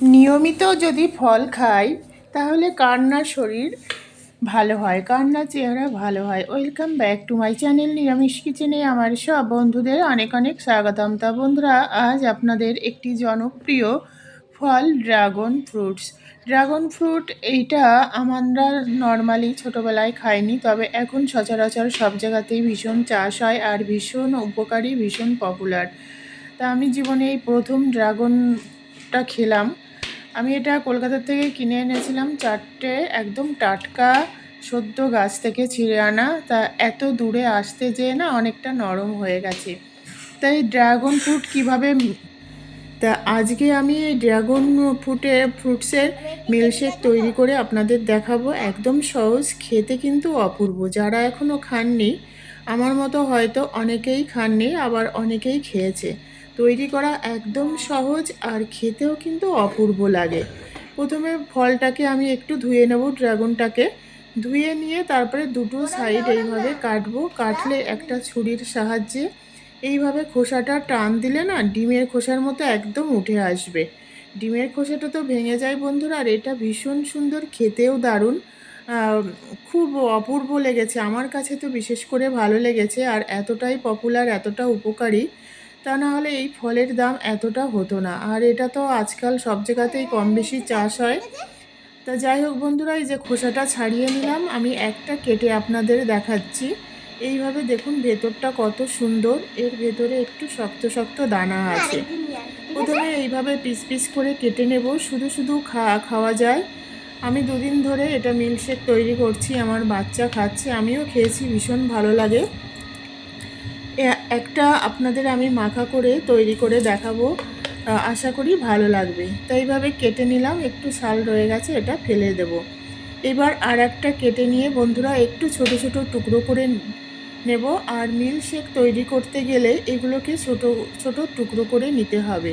নিয়মিত যদি ফল খাই, তাহলে কার না শরীর ভালো হয় কার না চেহারা ভালো হয়। Welcome back to my channel নিরামিষ কিচেনে আমার সব বন্ধুদের অনেক অনেক স্বাগতম। তা বন্ধুরা, আজ আপনাদের একটি জনপ্রিয় ফল, ড্রাগন ফ্রুটস। ড্রাগন ফ্রুট এইটা আমরা নর্মালি ছোটোবেলায় খাইনি, তবে এখন সচরাচর সব জায়গাতেই ভীষণ চাষ হয় আর ভীষণ উপকারী, ভীষণ পপুলার তা আমি জীবনে এই প্রথম ড্রাগনটা খেলাম। আমি এটা কলকাতা থেকে কিনে এনেছিলাম। চারটে একদম টাটকা সদ্য গাছ থেকে ছিঁড়ে আনা। তা এত দূরে আসতে যেয়ে না অনেকটা নরম হয়ে গেছে। তাই ড্রাগন ফ্রুট কীভাবে তা আজকে আমি এই ড্রাগন ফ্রুটে, ফ্রুটসের মিল্কশেক তৈরি করে আপনাদের দেখাবো। একদম সহজ, খেতে কিন্তু অপূর্ব। যারা এখনও খাননি, আমার মতো হয়তো অনেকেই খাননি, আবার অনেকেই খেয়েছে। তৈরি করা একদম সহজ আর খেতেও কিন্তু অপূর্ব লাগে। প্রথমে ফলটাকে আমি একটু ধুয়ে নেব, ড্রাগনটাকে। ধুয়ে নিয়ে তারপরে দুটো সাইড এইভাবে কাটবো। কাটলে একটা ছুরির সাহায্যে এইভাবে খোসাটা টান দিলে না ডিমের খোসার মতো একদম উঠে আসবে। ডিমের খোসাটা তো ভেঙে যায় বন্ধুরা, আর এটা ভীষণ সুন্দর, খেতেও দারুণ। খুব অপূর্ব লেগেছে। আমার কাছে তো বিশেষ করে ভালো লেগেছে, আর এতটাই পপুলার এতটা উপকারী। তা না হলে এই ফলের দাম এতটা হতো না। আর এটা তো আজকাল সব জায়গাতেই কম বেশি চাষ হয়। তা যাই হোক বন্ধুরা, এই যে খোসাটা ছাড়িয়ে নিলাম। আমি একটা কেটে আপনাদের দেখাচ্ছি। এইভাবে দেখুন ভেতরটা কত সুন্দর। এর ভেতরে একটু শক্ত শক্ত দানা আছে। প্রথমে এইভাবে পিস পিস করে কেটে নেব। শুধু শুধু খা, খাওয়া যায়। আমি দুদিন ধরে এটা মিল্কশেক তৈরি করছি। আমার বাচ্চা খাচ্ছে। আমিও খেয়েছি, ভীষণ ভালো লাগে। একটা আপনাদের আমি মাখা করে তৈরি করে দেখাবো। আশা করি ভালো লাগবে। তাই এইভাবে কেটে নিলাম, একটু শাল রয়ে গেছে, এটা ফেলে দেব। এবার আর একটা কেটে নিয়ে বন্ধুরা একটু ছোট ছোট টুকরো করে নেব। আর মিল শেক তৈরি করতে গেলে এগুলোকে ছোট ছোট টুকরো করে নিতে হবে।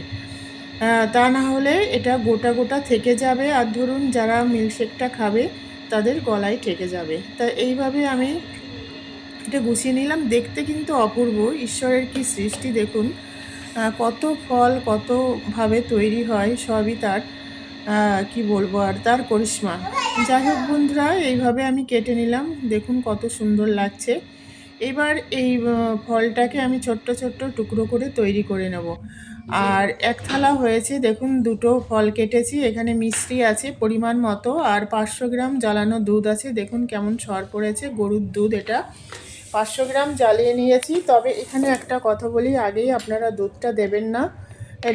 তা না হলে এটা গোটা গোটা থেকে যাবে। আর ধরুন যারা মিল্কশেকটা খাবে, তাদের গলায় ঠেকে যাবে। তা এইভাবে আমি এটা গুছিয়ে নিলাম। দেখতে কিন্তু অপূর্ব। ঈশ্বরের কি সৃষ্টি দেখুন। কত ফল কতভাবে তৈরি হয়, সবই তার কি বলব আর, তার করিশ্মা। যাই হোক বন্ধুরা, এইভাবে আমি কেটে নিলাম। দেখুন কত সুন্দর লাগছে। এবার এই ফলটাকে আমি ছোট্ট ছোট্ট টুকরো করে তৈরি করে নেব। আর এক থালা হয়েছে, দেখুন দুটো ফল কেটেছি। এখানে মিষ্টি আছে পরিমাণ মতো। আর পাঁচশো গ্রাম জ্বালানো দুধ আছে। দেখুন কেমন সর পড়েছে। গরুর দুধ এটা। পাঁচশো গ্রাম জ্বালিয়ে নিয়েছি। তবে এখানে একটা কথা বলি, আগেই আপনারা দুধটা দেবেন না।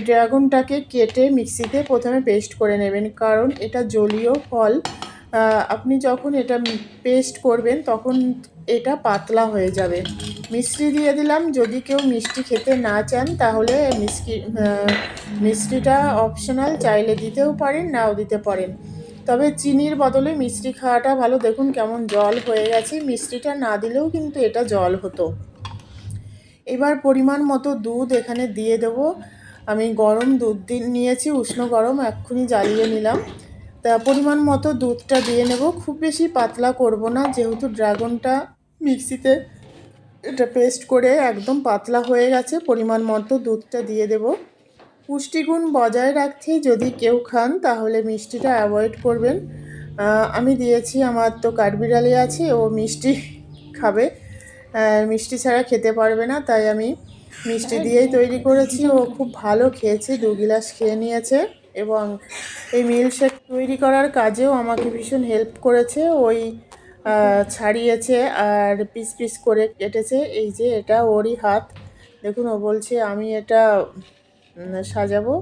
ড্রাগনটাকে কেটে মিক্সিতে প্রথমে পেস্ট করে নেবেন, কারণ এটা জলীয় ফল। আপনি যখন এটা পেস্ট করবেন, তখন এটা পাতলা হয়ে যাবে। মিষ্টি দিয়ে দিলাম, যদি কেউ মিষ্টি খেতে না চান, তাহলে মিষ্টি মিষ্টিটা অপশনাল, চাইলে দিতেও পারেন, নাও দিতে পারেন। তবে চিনির বদলে মিষ্টি খাওয়াটা ভালো। দেখুন কেমন জল হয়ে গেছে। মিষ্টিটা না দিলেও কিন্তু এটা জল হতো। এবার পরিমাণ মতো দুধ এখানে দিয়ে দেব। আমি গরম দুধ নিয়েছি, উষ্ণ গরম, এক্ষুনি জ্বালিয়ে নিলাম। তা পরিমাণ মতো দুধটা দিয়ে নেব। খুব বেশি পাতলা করব না, যেহেতু ড্রাগনটা মিক্সিতে এটা পেস্ট করে একদম পাতলা হয়ে গেছে। পরিমাণ মতো দুধটা দিয়ে দেবো। পুষ্টিগুণ বজায় রাখতে যদি কেউ খান, তাহলে মিষ্টিটা অ্যাভয়েড করবেন। আমি দিয়েছি, আমার তো কাঠবিড়ালি আছে, ও মিষ্টি খাবে। মিষ্টি ছাড়া খেতে পারবে না, তাই আমি মিষ্টি দিয়েই তৈরি করেছি। ও খুব ভালো খেয়েছে, দু গিলাস খেয়ে নিয়েছে এবং এই মিল্কশেক তৈরি করার কাজেও আমাকে ভীষণ হেল্প করেছে। ওই ছাড়িয়েছে আর পিস পিস করে কেটেছে। এই যে এটা ওরই হাত। দেখুন, ও বলছে, আমি এটা সাজাবো।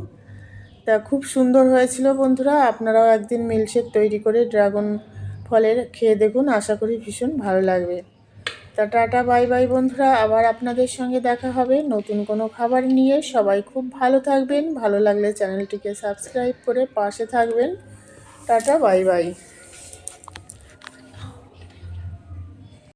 তা খুব সুন্দর হয়েছিল বন্ধুরা। আপনারাও একদিন মিল্কশেক তৈরি করে ড্রাগন ফলের খেয়ে দেখুন। আশা করি ভীষণ ভালো লাগবে। তা টাটা, বাই বাই বন্ধুরা। আবার আপনাদের সঙ্গে দেখা হবে নতুন কোনো খাবার নিয়ে। সবাই খুব ভালো থাকবেন। ভালো লাগলে চ্যানেলটিকে সাবস্ক্রাইব করে পাশে থাকবেন। Tata, bye bye.